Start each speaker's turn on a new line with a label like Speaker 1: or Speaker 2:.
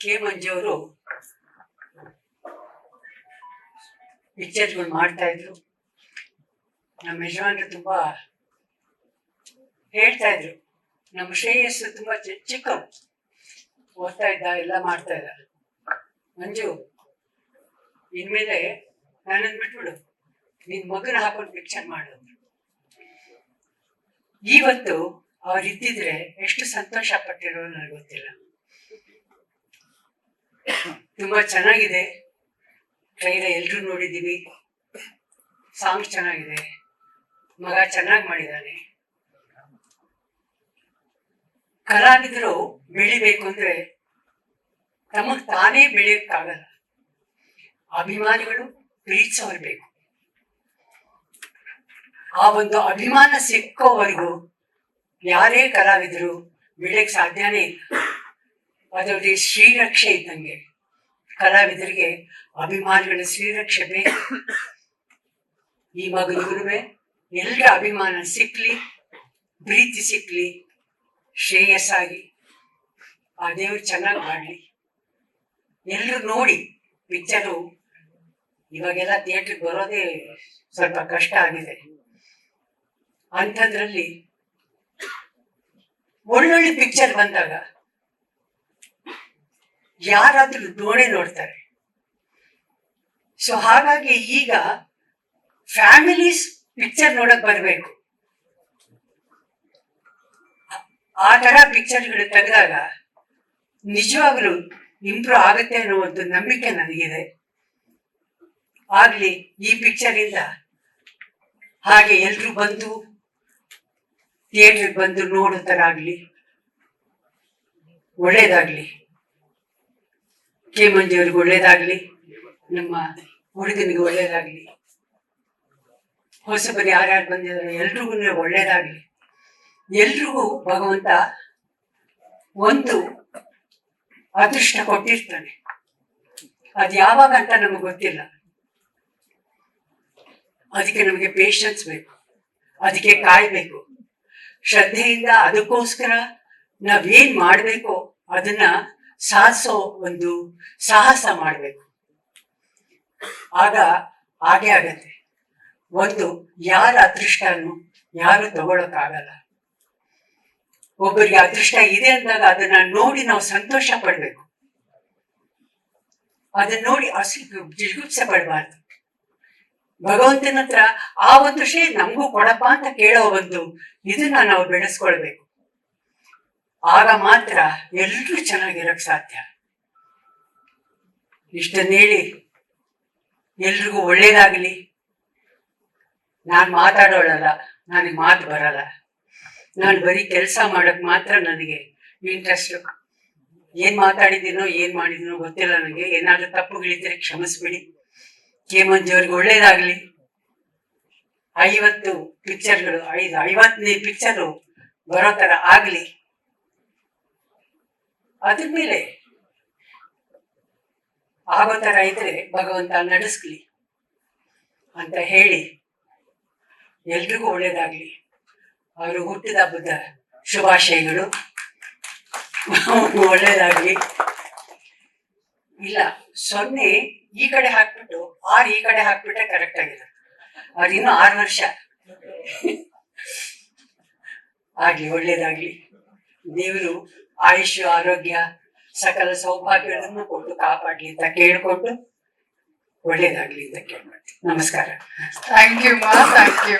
Speaker 1: K ಮಂಜು ಅವರು ಪಿಕ್ಚರ್ಗಳು ಮಾಡ್ತಾ ಇದ್ರು. ನಮ್ಮ ಯಜಮಾನ್ರು ತುಂಬಾ ಹೇಳ್ತಾ ಇದ್ರು. ನಮ್ಮ ಶ್ರೇಯಸ್ಸು ತುಂಬಾ ಚಿಕ್ಕ. ಓದ್ತಾ ಇದ್ದ, ಎಲ್ಲ ಮಾಡ್ತಾ ಇದ್ದ. ಮಂಜು, ಇನ್ಮೇಲೆ ನಾನಂದ್ ಬಿಟ್ಬಿಡು. ನಿನ್ ಮಗನ ಹಾಕೊಂಡು ಪಿಕ್ಚರ್ ಮಾಡು. ಇವತ್ತು ಅವ್ರಿದ್ದಿದ್ರೆ ಎಷ್ಟು ಸಂತೋಷ ಪಟ್ಟಿರೋ ನನಗೆ ಗೊತ್ತಿಲ್ಲ. ತುಂಬಾ ಚೆನ್ನಾಗಿದೆ. ಟ್ರೈಲರ್ ಎಲ್ರೂ ನೋಡಿದ್ದೀವಿ. ಸಾಂಗ್ ಚೆನ್ನಾಗಿದೆ. ಮಗ ಚೆನ್ನಾಗಿ ಮಾಡಿದ್ದಾನೆ. ಕಲಾವಿದರು ಬೆಳಿಬೇಕು ಅಂದ್ರೆ ತಮಗ್ ತಾನೇ ಬೆಳೆಯಕ್ಕಾಗಲ್ಲ. ಅಭಿಮಾನಿಗಳು ಪ್ರೀತಿಸೋರು ಬೇಕು. ಆ ಒಂದು ಅಭಿಮಾನ ಸಿಕ್ಕೋವರೆಗೂ ಯಾರೇ ಕಲಾವಿದರು ಬೆಳೆಯಕ್ ಸಾಧ್ಯನೇ ಇಲ್ಲ. ಅದರಲ್ಲಿ ಶ್ರೀರಕ್ಷೆ ಇದ್ದಂಗೆ. ಕಲಾವಿದರಿಗೆ ಅಭಿಮಾನಿಗಳ ಶ್ರೀರಕ್ಷೆ ಈ ಮಗು ಮಗನಿಗೂ ಎಲ್ಲರ ಅಭಿಮಾನ ಸಿಕ್ಲಿ, ಪ್ರೀತಿ ಸಿಕ್ಲಿ, ಶ್ರೇಯಸ್ಸಾಗಿ. ಆ ದೇವ್ರು ಚೆನ್ನಾಗಿ ಮಾಡಲಿ. ಎಲ್ಲರೂ ನೋಡಿ ಪಿಕ್ಚರು ಇವಾಗೆಲ್ಲ ಥಿಯೇಟ್ರಿಗೆ ಬರೋದೇ ಸ್ವಲ್ಪ ಕಷ್ಟ ಆಗಿದೆ. ಅಂಥದ್ರಲ್ಲಿ ಒಳ್ಳೊಳ್ಳೆ ಪಿಕ್ಚರ್ ಬಂದಾಗ ಯಾರಾದ್ರೂ ನೋಡೇ ನೋಡ್ತಾರೆ. ಸೊ ಹಾಗಾಗಿ ಈಗ ಫ್ಯಾಮಿಲೀಸ್ ಪಿಕ್ಚರ್ ನೋಡಕ್ ಬರಬೇಕು. ಆ ತರ ಪಿಕ್ಚರ್ಗಳು ತೆಗೆದಾಗ ನಿಜವಾಗ್ಲೂ ಇಂಪ್ರೂವ್ ಆಗುತ್ತೆ ಅನ್ನೋ ಒಂದು ನಂಬಿಕೆ ನನಗಿದೆ. ಆಗ್ಲಿ, ಈ ಪಿಕ್ಚರ್ ಇಂದ ಹಾಗೆ ಎಲ್ರು ಬಂದು ಥಿಯೇಟರ್ ಬಂದು ನೋಡೋ ತರ ಆಗ್ಲಿ, ಒಳ್ಳೇದಾಗ್ಲಿ. ಕೆ ಮಂಜುವ್ರಿಗೆ ಒಳ್ಳೇದಾಗ್ಲಿ. ನಮ್ಮ ಹುಡುಗನಿಗೆ ಒಳ್ಳೇದಾಗ್ಲಿ. ಹೊಸಬರು ಯಾರ್ಯಾರು ಬಂದಿದ್ದಾರೆ ಎಲ್ರಿಗೂ ಒಳ್ಳೇದಾಗ್ಲಿ. ಎಲ್ರಿಗೂ ಭಗವಂತ ಒಂದು ಅದೃಷ್ಟ ಕೊಟ್ಟಿರ್ತಾನೆ. ಅದು ಯಾವಾಗ ಅಂತ ನಮಗೆ ಗೊತ್ತಿಲ್ಲ. ಅದಕ್ಕೆ ನಮಗೆ ಪೇಶನ್ಸ್ ಬೇಕು. ಅದಕ್ಕೆ ಕಾಯ್ಬೇಕು ಶ್ರದ್ಧೆಯಿಂದ ಅದಕ್ಕೋಸ್ಕರ ನಾವೇನ್ ಮಾಡಬೇಕು ಅದನ್ನ ಸಾಧಿಸೋ ಒಂದು ಸಾಹಸ ಮಾಡಬೇಕು. ಆಗ ಹಾಗೆ ಆಗತ್ತೆ. ಒಂದು, ಯಾರ ಅದೃಷ್ಟನು ಯಾರು ತಗೊಳಕ್ಕಾಗಲ್ಲ. ಒಬ್ಬರಿಗೆ ಅದೃಷ್ಟ ಇದೆ ಅಂದಾಗ ಅದನ್ನ ನೋಡಿ ನಾವು ಸಂತೋಷ ಪಡ್ಬೇಕು. ಅದನ್ನ ನೋಡಿ ಅಸು, ಜಿಗುಪ್ಸೆ ಪಡಬಾರ್ದು. ಭಗವಂತನ ಹತ್ರ ಆ ಒಂದು ಶ್ರೇ ನಮಗೂ ಕೊಡಪ್ಪ ಅಂತ ಕೇಳೋ ಒಂದು ಇದನ್ನ ನಾವು ಬೆಳೆಸ್ಕೊಳ್ಬೇಕು. ಆಗ ಮಾತ್ರ ಎಲ್ರೂ ಚೆನ್ನಾಗಿರಕ್ ಸಾಧ್ಯ. ಇಷ್ಟನ್ನ ಹೇಳಿ ಎಲ್ರಿಗೂ ಒಳ್ಳೇದಾಗಲಿ. ನಾನು ಮಾತಾಡೋಳಲ್ಲ, ನನಗೆ ಮಾತು ಬರಲ್ಲ. ನಾನು ಬರೀ ಕೆಲಸ ಮಾಡಕ್ ಮಾತ್ರ ನನಗೆ ಇಂಟ್ರೆಸ್ಟ್ ಏನ್ ಮಾತಾಡಿದ್ದೀನೋ, ಏನ್ ಮಾಡಿದ್ದೀನೋ ಗೊತ್ತಿಲ್ಲ ನನಗೆ ಏನಾದ್ರೂ ತಪ್ಪುಗಳಿದ್ರೆ ಕ್ಷಮಿಸ್ಬಿಡಿ. ಕೆ ಮಂಜು ಒಳ್ಳೇದಾಗ್ಲಿ. ಐವತ್ತು ಪಿಕ್ಚರ್ಗಳು ಐದು ಐವತ್ತನೇ ಪಿಕ್ಚರು ಬರೋ ತರ ಆಗ್ಲಿ. ಅದ್ರ ಮೇಲೆ ಆಗೋ ತರ ಇದ್ರೆ ಭಗವಂತ ನಡೆಸ್ಲಿ ಅಂತ ಹೇಳಿ ಎಲ್ರಿಗೂ ಒಳ್ಳೇದಾಗ್ಲಿ. ಅವರು ಹುಟ್ಟಿದ ಹಬ್ಬದ ಶುಭಾಶಯಗಳು. ಒಳ್ಳೇದಾಗ್ಲಿ. ಇಲ್ಲ, ಸೊನ್ನೆ ಈ ಕಡೆ ಹಾಕ್ಬಿಟ್ಟು, ಆರು ಈ ಕಡೆ ಹಾಕ್ಬಿಟ್ರೆ ಕರೆಕ್ಟ್ ಆಗಿದೆ ಅವ್ರು ಇನ್ನು ಆರು ವರ್ಷ. ಆಗ್ಲಿ, ಒಳ್ಳೇದಾಗ್ಲಿ. ದೇವರು ಆಯುಷ್, ಆರೋಗ್ಯ, ಸಕಲ ಸೌಭಾಗ್ಯಗಳನ್ನು ಕೊಟ್ಟು ಕಾಪಾಡ್ಲಿ ಅಂತ ಕೇಳ್ಕೊಂಡು ಒಳ್ಳೇದಾಗ್ಲಿ ಅಂತ ಕೇಳ್ಕೊಳ್ತೀನಿ. ನಮಸ್ಕಾರ.
Speaker 2: ಥ್ಯಾಂಕ್ ಯು ಮಾ ಥ್ಯಾಂಕ್ ಯು